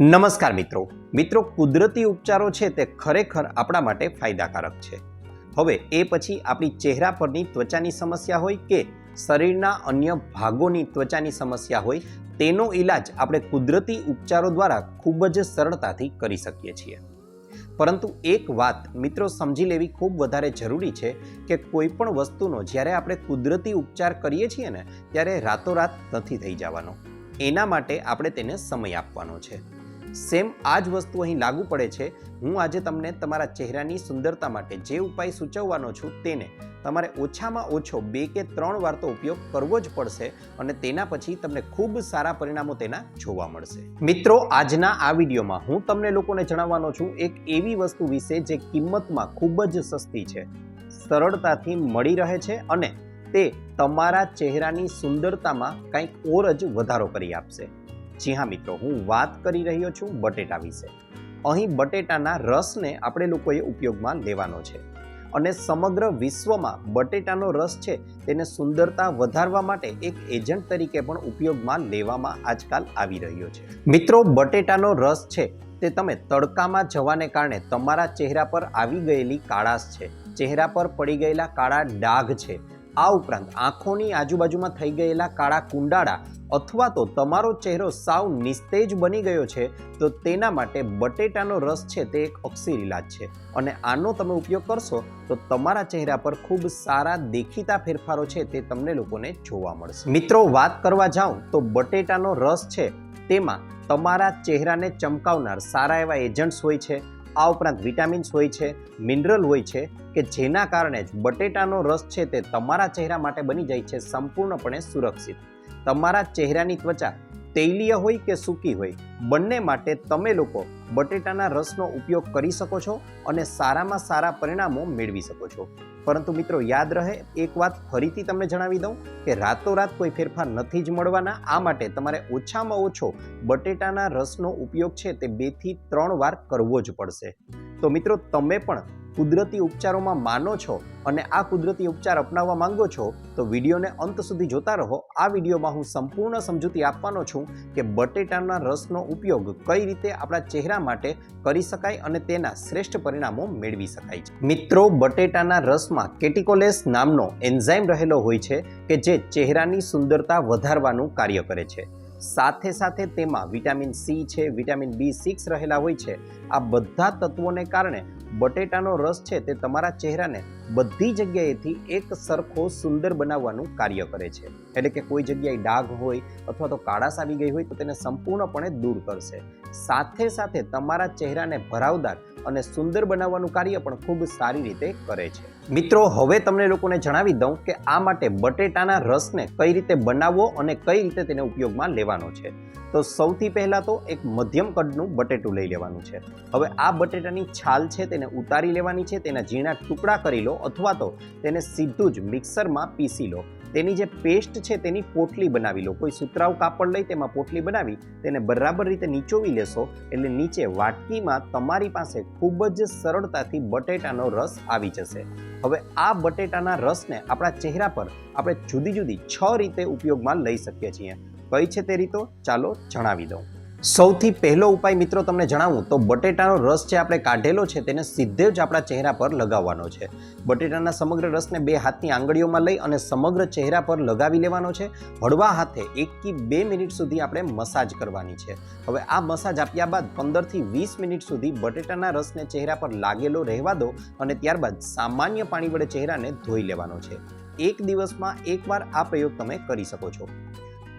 નમસ્કાર મિત્રો. મિત્રો, કુદરતી ઉપચારો છે તે ખરેખર આપણા માટે ફાયદાકારક છે. હવે એ પછી આપણી ચહેરા પરની ત્વચાની સમસ્યા હોય કે શરીરના અન્ય ભાગોની ત્વચાની સમસ્યા હોય, તેનો ઈલાજ આપણે કુદરતી ઉપચારો દ્વારા ખૂબ જ સરળતાથી કરી શકીએ છીએ. પરંતુ એક વાત મિત્રો સમજી લેવી ખૂબ વધારે જરૂરી છે કે કોઈ પણ વસ્તુનો જ્યારે આપણે કુદરતી ઉપચાર કરીએ છીએ ને, ત્યારે રાતોરાત નથી થઈ જવાનો. એના માટે આપણે તેને સમય આપવાનો છે. સેમ આ જ વસ્તુ અહીં લાગુ પડે છે. હું આજે તમને તમારા ચહેરાની સુંદરતા માટે જે ઉપાય સૂચવવાનો છું તેને તમારે ઓછામાં ઓછો બે કે ત્રણ વાર તો ઉપયોગ કરવો જ પડશે અને તેના પછી તમને ખૂબ સારા પરિણામો તેના જોવા મળશે. મિત્રો, આજના આ વિડીયોમાં હું તમને લોકોને જણાવવાનો છું એક એવી વસ્તુ વિશે જે કિંમતમાં ખૂબ જ સસ્તી છે, સરળતાથી મળી રહે છે અને તે તમારા ચહેરાની સુંદરતામાં કંઈક ઓર જ વધારો કરી આપશે. જી હા મિત્રો, હું વાત કરી રહ્યો છું બટેટા વિશે. અહીં બટેટાના રસને આપણે લોકોએ ઉપયોગમાં લેવાનો છે અને સમગ્ર વિશ્વમાં બટેટાનો રસ છે તેને સુંદરતા વધારવા માટે એક એજન્ટ તરીકે પણ ઉપયોગમાં લેવામાં આજકાલ આવી રહ્યો છે. મિત્રો, બટેટાનો રસ છે તે તમે તડકામાં જવાને કારણે તમારા ચહેરા પર આવી ગયેલી કાળાશ છે. ચહેરા પર પડી ગયેલા કાળા ડાઘ છે. આ ઉપરાંત આંખોની આજુબાજુમાં થઈ ગયેલા કાળા કુંડાળા અથવા તો તમારો ચહેરો સાવ નિસ્તેજ બની ગયો છે, તો તેના માટે બટેટાનો રસ છે તે એક ઓક્સિર ઇલાજ છે. અને આનો તમે ઉપયોગ કરશો, તો તમારા ચહેરા પર ખૂબ સારા દેખીતા ફેરફારો છે તે તમને લોકોને જોવા મળશે. મિત્રો, વાત કરવા જાઉં તો બટેટાનો રસ છે, તેમાં તમારા ચહેરાને ચમકાવનાર સારા એવા એજન્ટ્સ હોય છે આ ઉપરાંત વિટામિન્સ હોય છે, મિનરલ હોય છે કે જેના કારણે જ બટેટાનો રસ છે તે તમારા ચહેરા માટે બની જાય છે સંપૂર્ણપણે સુરક્ષિત. તમારા ચહેરાની ત્વચા તૈલીય હોય કે સૂકી હોય, બંને માટે તમે લોકો બટેટાના રસનો ઉપયોગ કરી શકો છો અને સારામાં સારા પરિણામો મેળવી શકો છો. પરંતુ મિત્રો, યાદ રહે, એક વાત ફરીથી તમને જણાવી દઉં કે રાતોરાત કોઈ ફેરફાર નથી જ મળવાના. આ માટે તમારે ઓછામાં ઓછો બટેટાના રસનો ઉપયોગ છે તે બેથી ત્રણ વાર કરવો જ પડશે. તો મિત્રો, તમે પણ કુદરતી ઉપચારોમાં માનો છો અને આ કુદરતી ઉપચાર અપનાવવા માંગો છો, તો વિડીયોને અંત સુધી જોતા રહો. આ વિડીયોમાં હું સંપૂર્ણ સમજૂતી આપવાનો છું કે બટેટાના રસનો ઉપયોગ કઈ રીતે આપણા ચહેરા માટે કરી શકાય અને તેના શ્રેષ્ઠ પરિણામો મેળવી શકાય છે. મિત્રો, બટેટાના રસમાં કેટિકોલેસ નામનો એન્ઝાઇમ રહેલો હોય છે કે જે ચહેરાની સુંદરતા વધારવાનું કાર્ય કરે છે. સાથે સાથે તેમાં વિટામિન સી છે, વિટામિન બી સિક્સ રહેલા હોય છે. આ બધા તત્વોને કારણે બટેટાનો રસ છે તે તમારા ચહેરાને બધી જગ્યાએથી એક સરખો સુંદર બનાવવાનું કાર્ય કરે છે. એટલે કે કોઈ જગ્યાએ ડાઘ હોય અથવા તો કાળાશ આવી ગઈ હોય તો તેને સંપૂર્ણપણે દૂર કરશે. સાથે સાથે તમારા ચહેરાને ભરાવદાર અને સુંદર બનાવવાનું કાર્ય પણ ખૂબ સારી રીતે કરે છે. મિત્રો, હવે તમને લોકોને જણાવી દઉં કે આ માટે બટેટાના રસને કઈ રીતે બનાવવો અને કઈ રીતે તેને ઉપયોગમાં લેવાનો છે. તો સૌથી પહેલાં તો એક મધ્યમ કદનું બટેટું લઈ લેવાનું છે. હવે આ બટેટાની છાલ છે તેને ઉતારી લેવાની છે, તેના ઝીણા ટુકડા કરી લો અથવા તો તેને સીધું જ મિક્સરમાં પીસી લો. તેની જે પેસ્ટ છે તેની પોટલી બનાવી લો. કોઈ સુતરાઉ કાપડ લઈ તેમાં પોટલી બનાવી તેને બરાબર રીતે નીચોવી લેશો એટલે નીચે વાટકીમાં તમારી પાસે ખૂબ જ સરળતાથી બટેટાનો રસ આવી જશે. હવે આ બટેટાના રસને આપણા ચહેરા પર આપણે જુદી જુદી છ રીતે ઉપયોગમાં લઈ શકીએ છીએ. કઈ છે તે રીતો? ચાલો જણાવી દઉં. સૌથી પહેલો ઉપાય મિત્રો તમને જણાવું, તો બટેટાનો રસ જે આપણે કાઢેલો છે તેને સીધે જ આપણા ચહેરા પર લગાવવાનો છે. બટેટાના સમગ્ર રસને બે હાથની આંગળીઓમાં લઈ અને સમગ્ર ચહેરા પર લગાવી લેવાનો છે. હળવા હાથે એકથી બે મિનિટ સુધી આપણે મસાજ કરવાની છે. હવે આ મસાજ આપ્યા બાદ પંદરથી વીસ મિનિટ સુધી બટેટાના રસને ચહેરા પર લાગેલો રહેવા દો અને ત્યારબાદ સામાન્ય પાણી વડે ચહેરાને ધોઈ લેવાનો છે. એક દિવસમાં એકવાર આ પ્રયોગ તમે કરી શકો છો.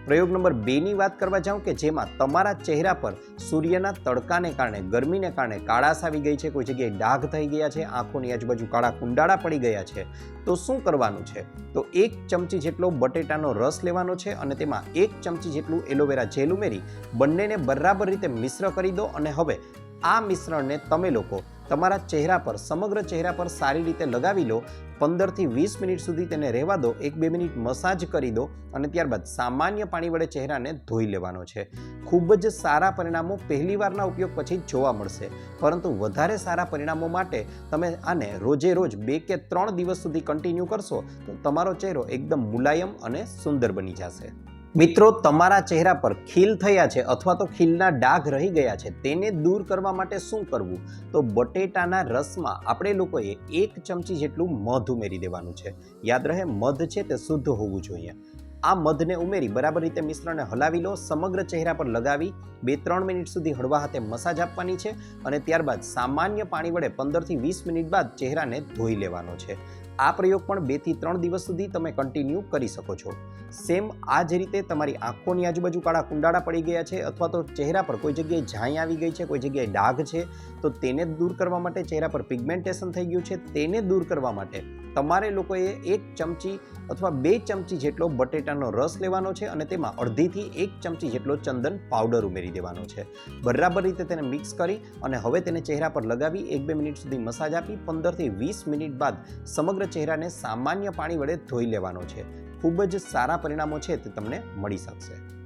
પ્રયોગ નંબર બેની વાત કરવા જાઉં કે જેમાં તમારા ચહેરા પર સૂર્યના તડકાને કારણે, ગરમીને કારણે કાળાશ આવી ગઈ છે, કોઈ જગ્યાએ ડાઘ થઈ ગયા છે, આંખોની આજુબાજુ કાળા કુંડાળા પડી ગયા છે. તો શું કરવાનું છે? તો એક ચમચી જેટલો બટેટાનો રસ લેવાનો છે અને તેમાં એક ચમચી જેટલું એલોવેરા જેલ ઉમેરી બંનેને બરાબર રીતે મિશ્ર કરી દો અને હવે આ મિશ્રણને તમે લોકો તમારા ચહેરા પર, સમગ્ર ચહેરા પર સારી રીતે લગાવી લો પંદરથી વીસ મિનિટ સુધી તેને રહેવા દો, એક બે મિનિટ મસાજ કરી દો અને ત્યારબાદ સામાન્ય પાણી વડે ચહેરાને ધોઈ લેવાનો છે. ખૂબ જ સારા પરિણામો પહેલીવારના ઉપયોગ પછી જોવા મળશે. પરંતુ વધારે સારા પરિણામો માટે તમે આને રોજે રોજ બે કે ત્રણ દિવસ સુધી કન્ટિન્યુ કરશો તો તમારો ચહેરો એકદમ મુલાયમ અને સુંદર બની જશે. મિત્રો, તમારા ચહેરા પર ખીલ થયા છે અથવા તો ખીલના ડાઘ રહી ગયા છે, તેને દૂર કરવા માટે શું કરવું? તો બટેટાના રસમાં આપણે લોકોએ એક ચમચી જેટલું મધ ઉમેરી દેવાનું છે. યાદ રહે, મધ છે તે શુદ્ધ હોવું જોઈએ. આ મધને ઉમેરી બરાબર રીતે મિશ્રણને હલાવી લો, સમગ્ર ચહેરા પર લગાવી બે ત્રણ મિનિટ સુધી હળવા હાથે મસાજ આપવાની છે અને ત્યારબાદ સામાન્ય પાણી વડે પંદરથી વીસ મિનિટ બાદ ચહેરાને ધોઈ લેવાનો છે. આ પ્રયોગ પણ બેથી ત્રણ દિવસ સુધી તમે કન્ટિન્યુ કરી શકો છો. સેમ આ જ રીતે તમારી આંખોની આજુબાજુ કાળા કુંડાળા પડી ગયા છે અથવા તો ચહેરા પર કોઈ જગ્યાએ ઝાંઈ આવી ગઈ છે, કોઈ જગ્યાએ ડાઘ છે, તો તેને દૂર કરવા માટે ચહેરા પર પિગમેન્ટેશન થઈ ગયું છે. તેને દૂર કરવા માટે તમારે લોકોએ એક ચમચી અથવા બે ચમચી જેટલો બટેટાનો રસ લેવાનો છે અને તેમાં અડધીથી એક ચમચી જેટલો ચંદન પાવડર ઉમેરી દેવાનો છે. બરાબર રીતે તેને મિક્સ કરી અને હવે તેને ચહેરા પર લગાવી, એક બે મિનિટ સુધી મસાજ આપી, પંદરથી વીસ મિનિટ બાદ ચહેરાને સામાન્ય પાણી વડે ધોઈ લેવાનો છે. ખૂબ જ સારા પરિણામો છે તે તમને મળી શકશે.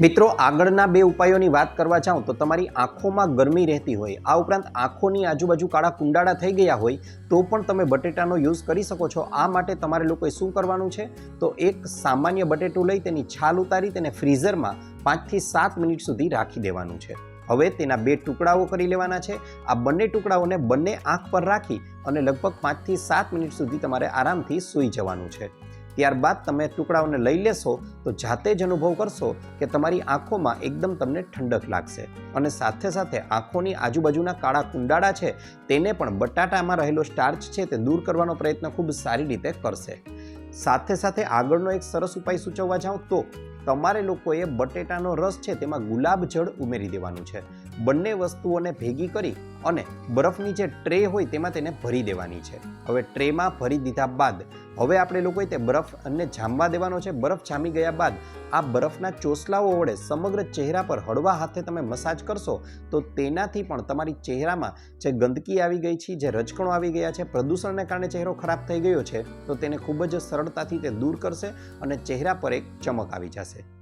મિત્રો, આગળના બે ઉપાયોની વાત કરવા જાઉં તો તમારી આંખોમાં ગરમી રહેતી હોય, આ ઉપરાંત આંખોની આજુબાજુ કાળા કુંડાળા થઈ ગયા હોય, તો પણ તમે બટેટાનો યુઝ કરી શકો છો. આ માટે તમારે લોકોએ શું કરવાનું છે? તો એક સામાન્ય બટેટું લઈ તેની છાલ ઉતારી તેને ફ્રીઝરમાં પાંચથી સાત મિનિટ સુધી રાખી દેવાનું છે. હવે તેના બે ટુકડાઓ કરી લેવાના છે. આ બંને ટુકડાઓને બંને આંખ પર રાખી અને લગભગ પાંચથી સાત મિનિટ સુધી તમારે આરામથી સૂઈ જવાનું છે. ત્યારબાદ તમે ટુકડાઓને લઈ લેશો તો જાતે જ અનુભવ કરશો કે તમારી આંખોમાં એકદમ તમને ઠંડક લાગશે. અને સાથે સાથે આંખોની આજુબાજુના કાળા કુંડાળા છે તેને પણ બટાટામાં રહેલો સ્ટાર્ચ છે તે દૂર કરવાનો પ્રયત્ન ખૂબ સારી રીતે કરશે. સાથે સાથે આગળનો એક સરસ ઉપાય સૂચવવા જાઉં તો તમારે લોકોએ બટેટાનો રસ છે તેમાં ગુલાબ જળ ઉમેરી દેવાનું છે. બંને વસ્તુઓને ભેગી કરી અને બરફની જે ટ્રે હોય તેમાં તેને ભરી દેવાની છે. હવે ટ્રેમાં ભરી દીધા બાદ, હવે આપણે લોકોએ તે બરફને જામવા દેવાનો છે. બરફ જામી ગયા બાદ, આ બરફના ચોસલાઓ વડે સમગ્ર ચહેરા પર હળવા હાથે તમે મસાજ કરશો, તો તેનાથી પણ તમારી ચહેરામાં જે ગંદકી આવી ગઈ છે, જે રજકણો આવી ગયા છે, પ્રદૂષણને કારણે ચહેરો ખરાબ થઈ ગયો છે, તો તેને ખૂબ જ સરળતાથી તે દૂર કરશે અને ચહેરા પર એક ચમક આવી જશે.